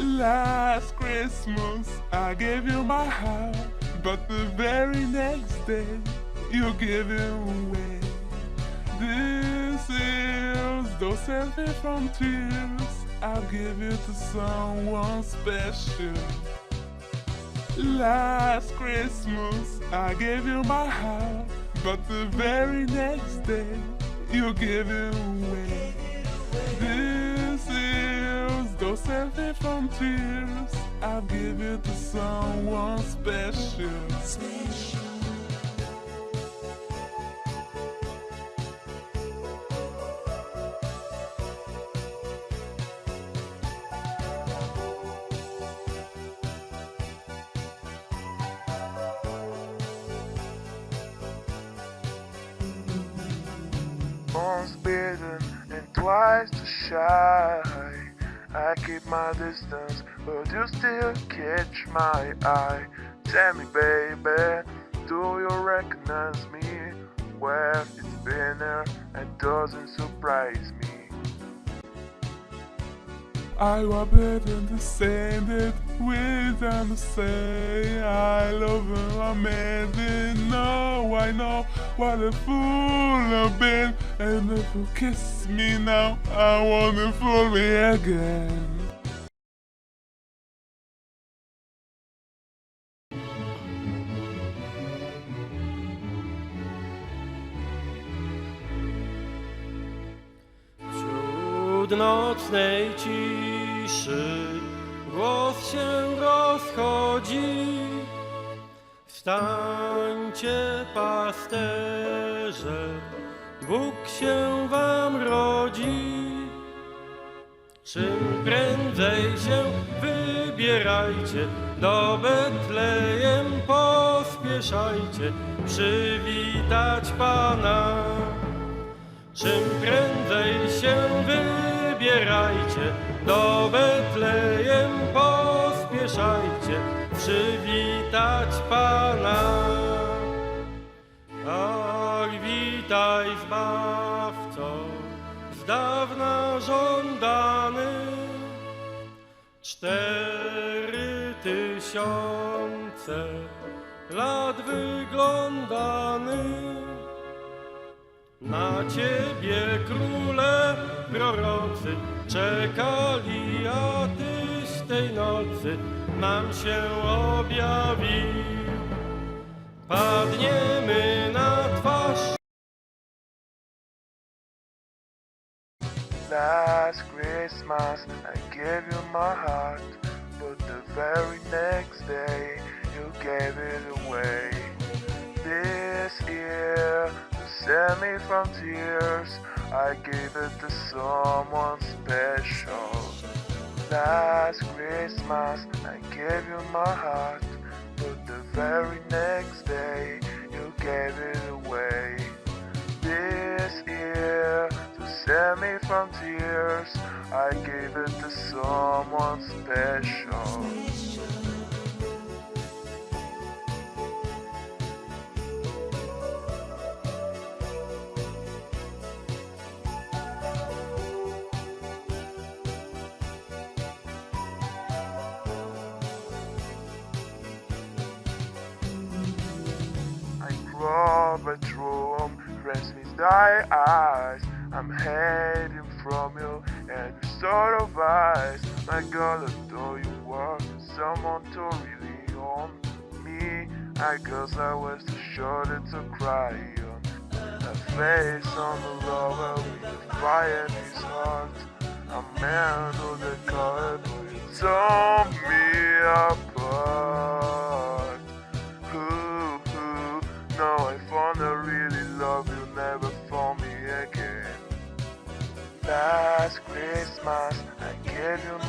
Last Christmas I gave you my heart, but the very next day you gave it away. This is those selfie from tears. I'll give it to someone special. Last Christmas I gave you my heart, but the very next day you gave it away. This is those from tears. I'll give it to someone special. Once bitten and twice too shy. I keep my distance, but you still catch my eye. Tell me, baby, do you recognize me? Well, it's been there and doesn't surprise me. I was better to say that without to say I love made it. Now I know what a fool I've been, and if you kiss me now, I wanna fool me again. Wśród nocnej ciszy głos się rozchodzi. Wstańcie pasterze, Bóg się wam rodzi. Czym prędzej się wybierajcie, do Betlejem pospieszajcie, przywitać Pana. Czym prędzej przywitać Pana. Ach, witaj Zbawco, z dawna żądany, cztery tysiące lat wyglądany. Na ciebie króle prorocy czekali, a tyś tej nocy nam się objawił. Padniemy na twarz. Last Christmas I gave you my heart, but the very next day you gave it away. This year to save me from tears, I gave it to someone special. Last Christmas I gave you my heart, but the very next day you gave it away. This year to save me from tears, I gave it to someone special. Crawl bedroom, rest me thy eyes. I'm hiding from you and sort of eyes. My girl, adore you were someone to really on me. I guess I was too short to cry on. A face on the lover with a fire in his heart. A man who the color, but you tore me apart.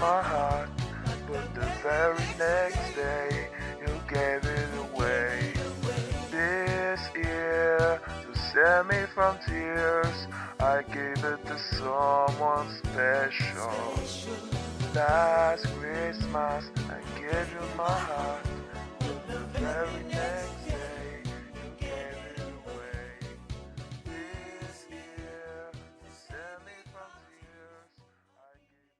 My heart, but the very next day, you gave it away. This year, to save me from tears, I gave it to someone special. Last Christmas, I gave you my heart,